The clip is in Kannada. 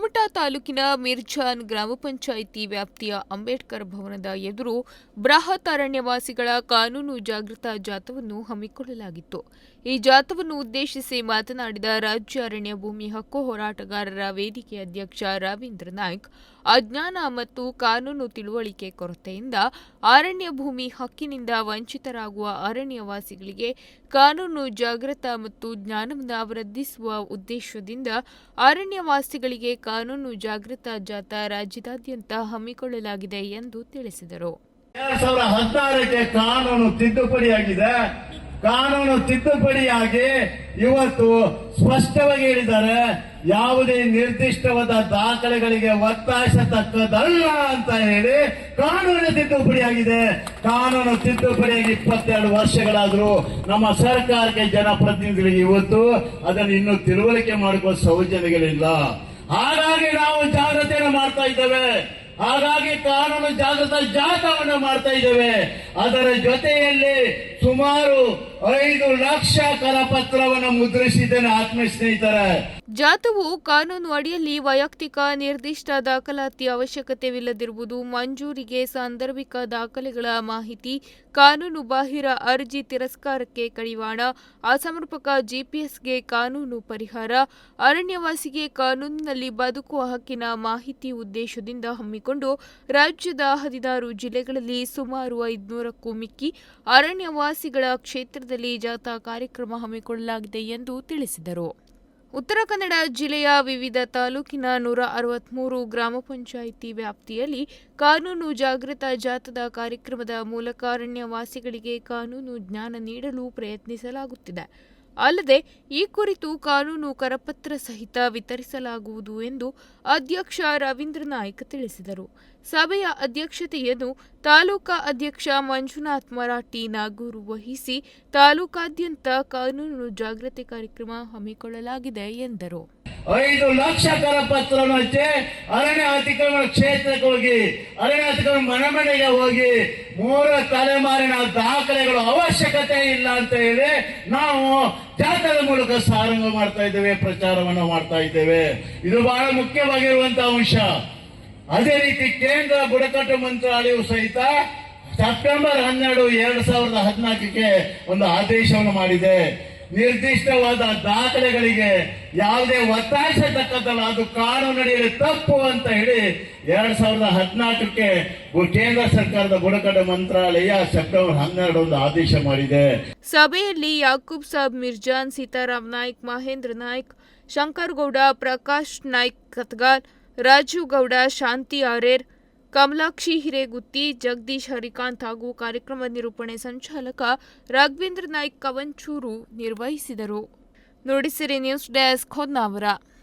ಕುಮಟಾ ತಾಲೂಕಿನ ಮಿರ್ಜಾನ್ ಗ್ರಾಮ ಪಂಚಾಯಿತಿ ವ್ಯಾಪ್ತಿಯ ಅಂಬೇಡ್ಕರ್ ಭವನದ ಎದುರು ಬೃಹತ್ ಅರಣ್ಯವಾಸಿಗಳ ಕಾನೂನು ಜಾಗೃತಾ ಜಾಥವನ್ನು ಹಮ್ಮಿಕೊಳ್ಳಲಾಗಿತ್ತು. ಈ ಜಾಥವನ್ನು ಉದ್ದೇಶಿಸಿ ಮಾತನಾಡಿದ ರಾಜ್ಯ ಅರಣ್ಯ ಭೂಮಿ ಹಕ್ಕು ಹೋರಾಟಗಾರರ ವೇದಿಕೆ ಅಧ್ಯಕ್ಷ ರವೀಂದ್ರ ನಾಯ್ಕ್, ಅಜ್ಞಾನ ಮತ್ತು ಕಾನೂನು ತಿಳುವಳಿಕೆ ಕೊರತೆಯಿಂದ ಅರಣ್ಯ ಭೂಮಿ ಹಕ್ಕಿನಿಂದ ವಂಚಿತರಾಗುವ ಅರಣ್ಯವಾಸಿಗಳಿಗೆ ಕಾನೂನು ಜಾಗೃತ ಮತ್ತು ಜ್ಞಾನವನ್ನು ವೃದ್ಧಿಸುವ ಉದ್ದೇಶದಿಂದ ಅರಣ್ಯವಾಸಿಗಳಿಗೆ ಕಾನೂನು ಜಾಗೃತಾ ಜಾಥಾ ರಾಜ್ಯದಾದ್ಯಂತ ಹಮ್ಮಿಕೊಳ್ಳಲಾಗಿದೆ ಎಂದು ತಿಳಿಸಿದರು. ಕಾನೂನು ತಿದ್ದುಪಡಿಯಾಗಿದೆ. ಕಾನೂನು ತಿದ್ದುಪಡಿಯಾಗಿ ಇವತ್ತು ಸ್ಪಷ್ಟವಾಗಿ ಹೇಳಿದ್ದಾರೆ, ಯಾವುದೇ ನಿರ್ದಿಷ್ಟವಾದ ದಾಖಲೆಗಳಿಗೆ ಒತ್ತಾಯಿಸತಕ್ಕದಲ್ಲ ಅಂತ ಹೇಳಿ ಕಾನೂನು ತಿದ್ದುಪಡಿಯಾಗಿದೆ. ಕಾನೂನು ತಿದ್ದುಪಡಿಯಾಗಿ ಇಪ್ಪತ್ತೆರಡು ವರ್ಷಗಳಾದರೂ ನಮ್ಮ ಸರ್ಕಾರಕ್ಕೆ ಜನಪ್ರತಿನಿಧಿಗಳಿಗೆ ಇವತ್ತು ಅದನ್ನು ಇನ್ನೂ ತಿಳುವಳಿಕೆ ಮಾಡಿಕೊಳ್ಳುವ ಸೌಜನ್ಯಗಳಿಲ್ಲ. ಹಾಗಾಗಿ ನಾವು ಜಾಗ್ರತೆಯನ್ನು ಮಾಡ್ತಾ ಇದ್ದೇವೆ. ಹಾಗಾಗಿ ಕಾನೂನು ಜಾಗೃತ ಜಾಥವನ್ನು ಮಾಡ್ತಾ ಇದ್ದೇವೆ. ಅದರ ಜೊತೆಯಲ್ಲಿ ಸುಮಾರು ಐದು ಲಕ್ಷ ಕರಪತ್ರವನ್ನು ಮುದ್ರಿಸಿದ್ದೇನೆ ಆತ್ಮ ಸ್ನೇಹಿತರೆ ಜಾಥವು ಕಾನೂನು ಅಡಿಯಲ್ಲಿ ವೈಯಕ್ತಿಕ ನಿರ್ದಿಷ್ಟ ದಾಖಲಾತಿ ಅವಶ್ಯಕತೆವಿಲ್ಲದಿರುವುದು, ಮಂಜೂರಿಗೆ ಸಾಂದರ್ಭಿಕ ದಾಖಲೆಗಳ ಮಾಹಿತಿ, ಕಾನೂನು ಬಾಹಿರ ಅರ್ಜಿ ತಿರಸ್ಕಾರಕ್ಕೆ ಕಡಿವಾಣ, ಅಸಮರ್ಪಕ ಜಿಪಿಎಸ್ಗೆ ಕಾನೂನು ಪರಿಹಾರ, ಅರಣ್ಯವಾಸಿಗೆ ಕಾನೂನಿನಲ್ಲಿ ಬದುಕುವ ಹಕ್ಕಿನ ಮಾಹಿತಿ ಉದ್ದೇಶದಿಂದ ಹಮ್ಮಿಕೊಂಡು ರಾಜ್ಯದ ಹದಿನಾರು ಜಿಲ್ಲೆಗಳಲ್ಲಿ ಸುಮಾರು ಐದುನೂರಕ್ಕೂ ಮಿಕ್ಕಿ ಅರಣ್ಯವಾಸಿಗಳ ಕ್ಷೇತ್ರದಲ್ಲಿ ಜಾಥಾ ಕಾರ್ಯಕ್ರಮ ಹಮ್ಮಿಕೊಳ್ಳಲಾಗಿದೆ ಎಂದು ತಿಳಿಸಿದರು. ಉತ್ತರ ಕನ್ನಡ ಜಿಲ್ಲೆಯ ವಿವಿಧ ತಾಲೂಕಿನ ನೂರ ಅರವತ್ಮೂರು ಗ್ರಾಮ ಪಂಚಾಯಿತಿ ವ್ಯಾಪ್ತಿಯಲ್ಲಿ ಕಾನೂನು ಜಾಗೃತ ಜಾಥದ ಕಾರ್ಯಕ್ರಮದ ಮೂಲಕ ಅರಣ್ಯವಾಸಿಗಳಿಗೆ ಕಾನೂನು ಜ್ಞಾನ ನೀಡಲು ಪ್ರಯತ್ನಿಸಲಾಗುತ್ತಿದೆ. ಅಲ್ಲದೆ ಈ ಕುರಿತು ಕಾನೂನು ಕರಪತ್ರ ಸಹಿತ ವಿತರಿಸಲಾಗುವುದು ಎಂದು ಅಧ್ಯಕ್ಷ ರವೀಂದ್ರ ನಾಯ್ಕ ತಿಳಿಸಿದರು. ಸಭೆಯ ಅಧ್ಯಕ್ಷತೆಯನ್ನು ತಾಲೂಕಾ ಅಧ್ಯಕ್ಷ ಮಂಜುನಾಥ್ ಮರಾಠಿ ನಾಗೂರು ವಹಿಸಿ ತಾಲೂಕಾದ್ಯಂತ ಕಾನೂನು ಜಾಗೃತಿ ಕಾರ್ಯಕ್ರಮ ಹಮ್ಮಿಕೊಳ್ಳಲಾಗಿದೆ ಎಂದರು. ಐದು ಲಕ್ಷ ಕರಪತ್ರವನ್ನು ಹಚ್ಚಿ ಅರಣ್ಯ ಅತಿಕ್ರಮಣ ಕ್ಷೇತ್ರಕ್ಕೆ ಹೋಗಿ, ಅರಣ್ಯ ಅತಿಕ್ರಮಣ ಮನೆ ಮನೆಗೆ ಹೋಗಿ, ಮೂರು ತಲೆಮಾರಿನ ದಾಖಲೆಗಳು ಅವಶ್ಯಕತೆ ಇಲ್ಲ ಅಂತ ಹೇಳಿ ನಾವು ಜಾತ್ರದ ಮೂಲಕ ಸಾರಂಗ ಮಾಡ್ತಾ ಇದ್ದೇವೆ, ಪ್ರಚಾರವನ್ನು ಮಾಡ್ತಾ ಇದ್ದೇವೆ. ಇದು ಬಹಳ ಮುಖ್ಯವಾಗಿರುವಂತ ಅಂಶ. ಅದೇ ರೀತಿ ಕೇಂದ್ರ ಬುಡಕಟ್ಟು ಮಂತ್ರಾಲಯವು ಸಹಿತ ಸೆಪ್ಟೆಂಬರ್ ಹನ್ನೆರಡು, ಎರಡು ಸಾವಿರದ ಹದಿನಾಲ್ಕಕ್ಕೆ ಒಂದು ಆದೇಶವನ್ನು ಮಾಡಿದೆ. ನಿರ್ದಿಷ್ಟವಾದ ದಾಖಲೆಗಳಿಗೆ ಯಾವುದೇ ಒತ್ತಾಯಿಸತಕ್ಕಂಥಲ್ಲ ಅದು ಕಾನೂನಡಿಯಲ್ಲಿ ತಪ್ಪು ಅಂತ ಹೇಳಿ ಎರಡ್ ಸಾವಿರದ ಹದಿನಾಲ್ಕಕ್ಕೆ ಕೇಂದ್ರ ಸರ್ಕಾರದ ಬುಡಕಟ್ಟು ಮಂತ್ರಾಲಯ ಸೆಪ್ಟೆಂಬರ್ ಹನ್ನೆರಡು ಒಂದು ಆದೇಶ ಮಾಡಿದೆ. ಸಭೆಯಲ್ಲಿ ಯಾಕೂಬ್ ಸಾಬ್, ಮಿರ್ಜಾನ್ ಸೀತಾರಾಮ್ ನಾಯ್ಕ್, ಮಹೇಂದ್ರ ನಾಯ್ಕ್, ಶಂಕರ್ ಗೌಡ, ಪ್ರಕಾಶ್ ನಾಯ್ಕ್ ಕತ್ಗಾಲ್ ರಾಜು ಗೌಡ, ಶಾಂತಿ ಆರೇರ್ ಕಮಲಾಕ್ಷಿ, ಹಿರೇಗುತ್ತಿ, ಜಗದೀಶ್ ಹರಿಕಾಂತ್ ಹಾಗೂ ಕಾರ್ಯಕ್ರಮ ನಿರೂಪಣೆ ಸಂಚಾಲಕ ರಾಘವೇಂದ್ರ ನಾಯ್ಕ್ ಕವಂಚೂರು ನಿರ್ವಹಿಸಿದರು. Nudisiri news desk Honnavar.